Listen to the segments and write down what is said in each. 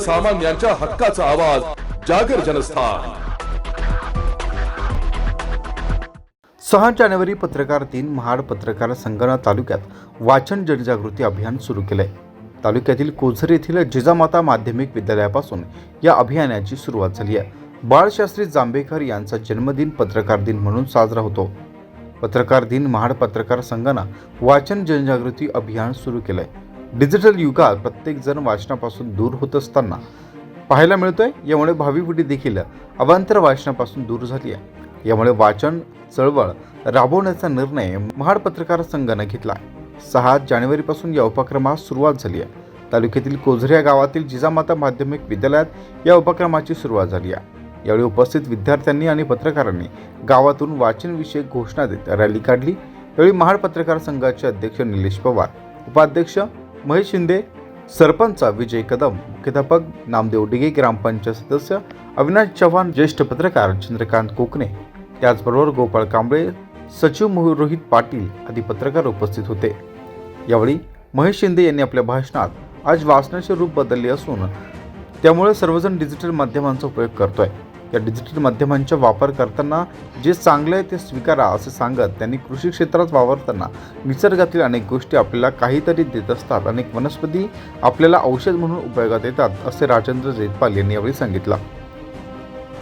सर्वसामान्यांच्या हक्काचा आवाज जागर जनस्थान. सहा जानेवारी पत्रकार दिन महाड पत्रकार संगणा तालुक्यात वाचन जनजागृती अभियान सुरू केलंय. तालुक्यातील कोझर येथील जिजामाता माध्यमिक विद्यालयापासून या अभियानाची सुरुवात झाली आहे. बाळशास्त्री जांभेकर यांचा जन्मदिन पत्रकार दिन म्हणून साजरा होतो. पत्रकार दिन महाड पत्रकार संघानं वाचन जनजागृती अभियान सुरू केलंय. डिजिटल युगात प्रत्येकजण वाचनापासून दूर होत असताना पाहायला मिळतोय यामुळे भावी पिढी देखील अवांतर वाचनापासून दूर झाली आहे. यामुळे वाचन चळवळ राबवण्याचा निर्णय महाड पत्रकार संघानं घेतला सहा जानेवारीपासून या उपक्रमास सुरुवात झाली आहे. तालुक्यातील कोझऱ्या गावातील जिजामाता माध्यमिक विद्यालयात या उपक्रमाची सुरुवात झाली आहे. यावेळी उपस्थित विद्यार्थ्यांनी आणि पत्रकारांनी गावातून वाचनविषयक घोषणा देत रॅली काढली. यावेळी महाड पत्रकार संघाचे अध्यक्ष निलेश पवार उपाध्यक्ष महेश शिंदे सरपंच विजय कदम मुख्याध्यापक नामदेव डिगे ग्रामपंचायत सदस्य अविनाश चव्हाण ज्येष्ठ पत्रकार चंद्रकांत कोकणे. त्याचबरोबर गोपाळ कांबळे सचिव मोह- रोहित पाटील आदी पत्रकार उपस्थित होते. यावेळी महेश शिंदे यांनी आपल्या भाषणात आज वाचनाचे रूप बदलले असून त्यामुळे सर्वजण डिजिटल माध्यमांचा उपयोग करतोय. या डिजिटल माध्यमांचा वापर करताना जे चांगलं आहे ते स्वीकारा असं सांगत त्यांनी कृषी क्षेत्रात वावरताना निसर्गातील अनेक गोष्टी आपल्याला काहीतरी देत असतात. अनेक वनस्पती आपल्याला औषध म्हणून उपयोगात येतात असे राजेंद्र जैतपाल यांनी यावेळी सांगितलं.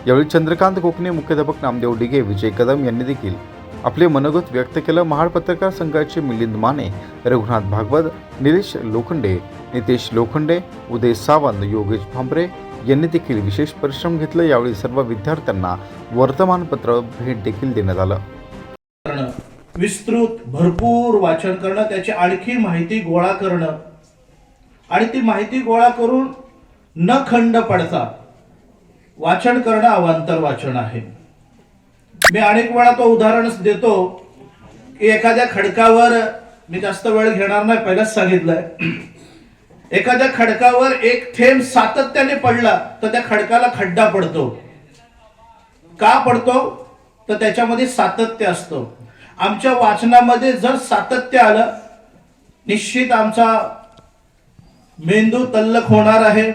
यावेळी चंद्रकांत कोकणे मुख्याध्यापक नामदेव डिगे विजय कदम यांनी देखील आपले मनोगत व्यक्त केलं. महाड पत्रकार संघाचे मिलिंद माने रघुनाथ भागवत निलेश लोखंडे नितेश लोखंडे उदय सावंत योगेश भांबरे यांनी देखील विशेष परिश्रम घेतले. यावेळी सर्व विद्यार्थ्यांना वर्तमानपत्र भेट देखील देण्यात आलं. विस्तृत भरपूर वाचन करणं त्याची आणखी माहिती गोळा करणं. आणि ती माहिती गोळा करून न खंड पडता वाचन करणं अवांतर वाचन आहे. मी अनेक वेळा तो उदाहरण देतो की एखाद्या खडकावर मी जास्त वेळ घेणार नाही पहिलाच सांगितलंय. एखाद्या खडकावर एक थेंब सातत्याने पडला तर त्या खडकाला खड्डा पडतो. का पडतो? तर त्याच्यामध्ये सातत्य असतं. आमच्या वाचनामध्ये जर सातत्य आलं निश्चित आमचा मेंदू तल्लक होणार आहे.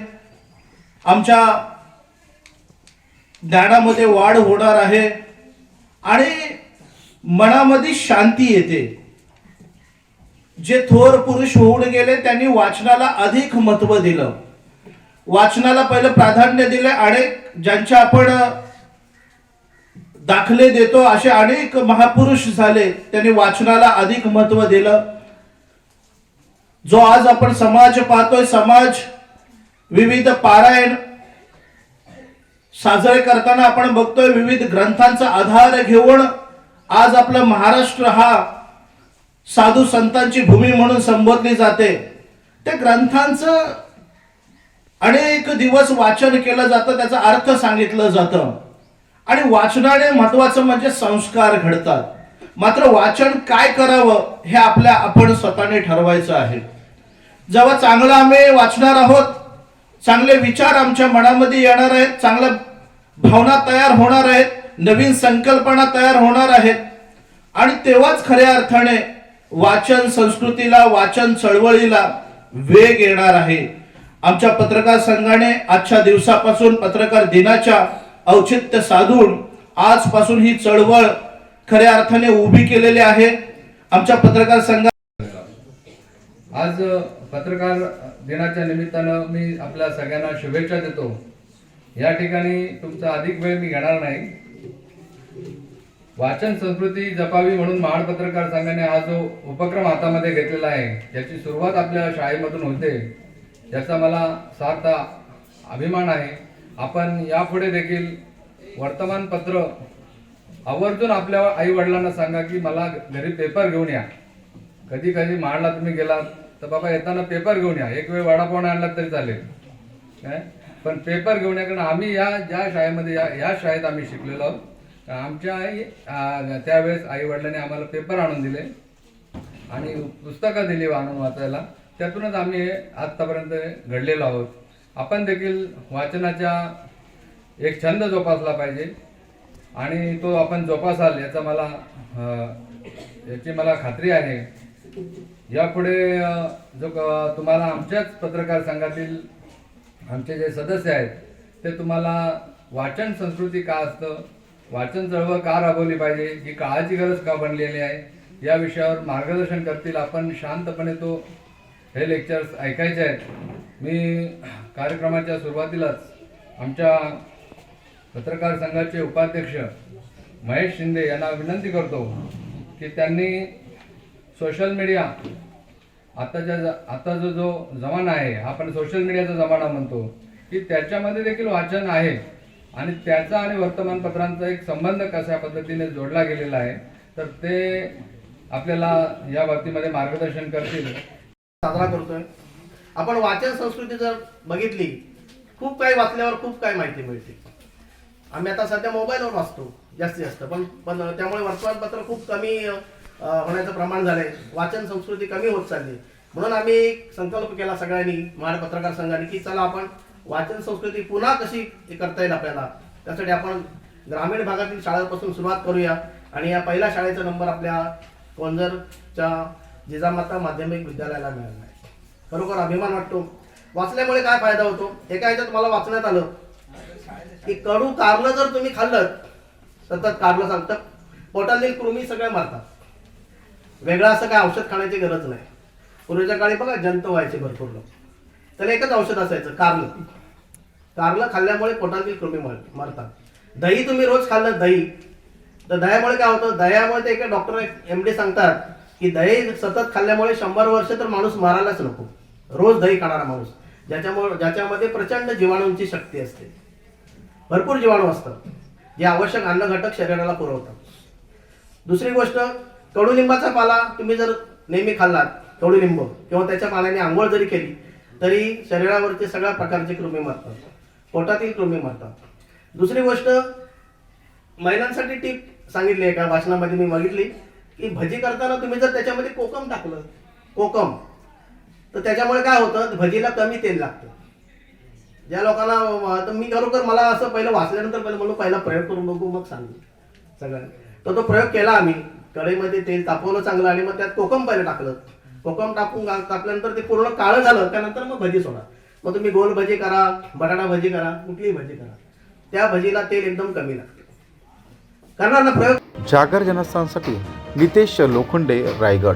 आमच्या ज्ञानामध्ये वाढ होणार आहे. आणि मनामध्ये शांती येते. जे थोर पुरुष होऊन गेले त्यांनी वाचनाला अधिक महत्त्व दिलं. वाचनाला पहिलं प्राधान्य दिलं आणि ज्यांच्या आपण दाखले देतो असे अनेक महापुरुष झाले त्यांनी वाचनाला अधिक महत्त्व दिलं. जो आज आपण समाज पाहतोय समाज विविध पारायण साजरे करताना आपण बघतोय विविध ग्रंथांचा आधार घेऊन आज आपला महाराष्ट्र हा साधू संतांची भूमी म्हणून संबोधली जाते. त्या ग्रंथांचं अनेक दिवस वाचन केलं जातं त्याचा अर्थ सांगितलं जातं. आणि वाचनाने महत्वाचं म्हणजे संस्कार घडतात. मात्र वाचन काय करावं हे आपल्या आपण स्वतःने ठरवायचं आहे. जेव्हा चांगलं आम्ही वाचणार आहोत चांगले विचार आमच्या मनामध्ये येणार आहेत चांगल्या भावना तयार होणार आहेत नवीन संकल्पना तयार होणार आहेत. आणि तेव्हाच खऱ्या अर्थाने वाचन संस्कृतीला वाचन चळवळीला वेग येणार आहे. आमच्या पत्रकार संघाने आजच्या दिवसापासून पत्रकार दिनाच्या औचित्य साधून आजपासून ही चळवळ खऱ्या अर्थाने उभी केलेली आहे. आमच्या पत्रकार संघा आज पत्रकार दिनाच्या निमित्तानं मी आपल्या सगळ्यांना शुभेच्छा देतो. या ठिकाणी तुमचा अधिक वेळ मी घेणार नाही. वाचन संस्कृती जपावी म्हणून महाड पत्रकार संघाने हा जो उपक्रम हातामध्ये घेतलेला आहे याची सुरुवात आपल्या शाळेमधून होते याचा मला सार्थ अभिमान आहे. आपण यापुढे देखील वर्तमानपत्र आवर्जून आपल्या आई वडिलांना सांगा की मला घरी पेपर घेऊन या. कधी कधी महाडला तुम्ही गेलात तर बाबा येताना पेपर घेऊन या. एक वेळ वडापाव आणला तरी चालेल. काय पण पेपर घेऊन या कारण आम्ही या ज्या शाळेमध्ये या या शाळेत आम्ही शिकलेलो आहोत. आमच्या आई त्यावेळेस आई वडिलांनी आम्हाला पेपर आणून दिले आणि पुस्तकं दिली आणून वाचायला. त्यातूनच आम्ही आत्तापर्यंत घडलेलो आहोत. आपण देखील वाचनाच्या एक छंद जोपासला पाहिजे आणि तो आपण जोपासाल याचा मला याची मला खात्री आहे. यापुढे जो क- तुम्हाला आमच्याच पत्रकार संघातील आमचे जे सदस्य आहेत ते तुम्हाला वाचन संस्कृती का असतं वाचन चळवळ का राबवली पाहिजे? ही काळाची गरज का बनलेली आहे? या विषयावर मार्गदर्शन करतील आपण शांतपणे तो हे लेक्चर्स ऐकायचे आहेत. मी कार्यक्रमाच्या सुरुवातीलाच आमच्या पत्रकार संघाचे उपाध्यक्ष महेश शिंदे यांना विनंती करतो की त्यांनी सोशल मीडिया आताच्या ज- आता जो जो जमाना आहे आपण सोशल मीडियाचा जमाना म्हणतो की त्याच्यामध्ये देखील वाचन आहे. आणि त्याचा आणि वर्तमानपत्रांचा एक संबंध कशा पद्धतीने जोडला गेलेला आहे तर ते आपल्याला या बाबतीमध्ये मार्गदर्शन करतील. साजरा करतोय. आपण वाचन संस्कृती जर बघितली खूप काही वाचल्यावर खूप काही माहिती मिळते. आम्ही आता सध्या मोबाईलवर वाचतो जास्तीत जास्त. पण पण त्यामुळे वर्तमानपत्र खूप कमी होण्याचं प्रमाण झालंय. वाचन संस्कृती कमी होत चालली. म्हणून आम्ही एक संकल्प केला सगळ्यांनी महाड पत्रकार संघाने की चला आपण वाचन संस्कृती पुन्हा कशी हे करता येईल आपल्याला? त्यासाठी आपण ग्रामीण भागातील शाळांपासून सुरुवात करूया. आणि या पहिल्या शाळेचा नंबर आपल्या कोंजरच्या जिजामाता माध्यमिक विद्यालयाला मिळाला आहे. खरोखर अभिमान वाटतो. वाचल्यामुळे काय फायदा होतो? एका ह्याच्यात मला वाचण्यात आलं की कडू कारलं जर तुम्ही खाल्लं सतत कारलं सांगतं पोटातील कृमी सगळ्या मारतात. वेगळं असं काय औषध खाण्याची गरज नाही. पूर्वीच्या काळी बघा जंत व्हायचे भरपूर लोक. त्याला एकच औषध असायचं कारलं. कारलं खाल्ल्यामुळे पोटातील कृमी मर मरतात. दही तुम्ही रोज खाल्लं दही. तर दह्यामुळे काय होतं? दह्यामुळे ते एका डॉक्टर एम डी सांगतात की दही सतत खाल्ल्यामुळे शंभर वर्ष तर माणूस मारायलाच नको. रोज दही खाणारा माणूस. ज्याच्यामुळे ज्याच्यामध्ये प्रचंड जीवाणूंची शक्ती असते. भरपूर जीवाणू असतात जे आवश्यक अन्न घटक शरीराला पुरवतात. दुसरी गोष्ट कडुलिंबाचा पाला तुम्ही जर नेहमी खाल्लात कडुलिंब किंवा त्याच्या पाण्याने आंघोळ जरी केली तरी शरीरावरती सगळ्या प्रकारचे कृमी मरतात. पोटातील कृमी मरतात. दुसरी गोष्ट महिलांसाठी टीप सांगितली आहे का भाषणामध्ये मी बघितली की भजी करताना तुम्ही जर त्याच्यामध्ये कोकम टाकलं कोकम तर त्याच्यामुळे काय होतं भजीला कमी तेल लागतं. ज्या लोकांना तर मी खरोखर मला असं पहिलं वाचल्यानंतर पहिलं म्हणून पहिला प्रयोग करून बघू मग सांगू. सगळ्यांना तर तो प्रयोग केला आम्ही. कढईमध्ये तेल तापवलं चांगलं आणि मग त्यात कोकम पहिलं टाकलं. कोकम टाकून टाकल्यानंतर ते पूर्ण काळं झालं त्यानंतर मग भजी सोडा. मग तुम्ही गोल भजी करा बटाटा भजी करा कुठलीही भजी करा. त्या भजीला तेल एकदम कमी लागतं. करणार ना प्रयोग? जागर जनस्थानसाठी नितेश लोखंडे रायगड.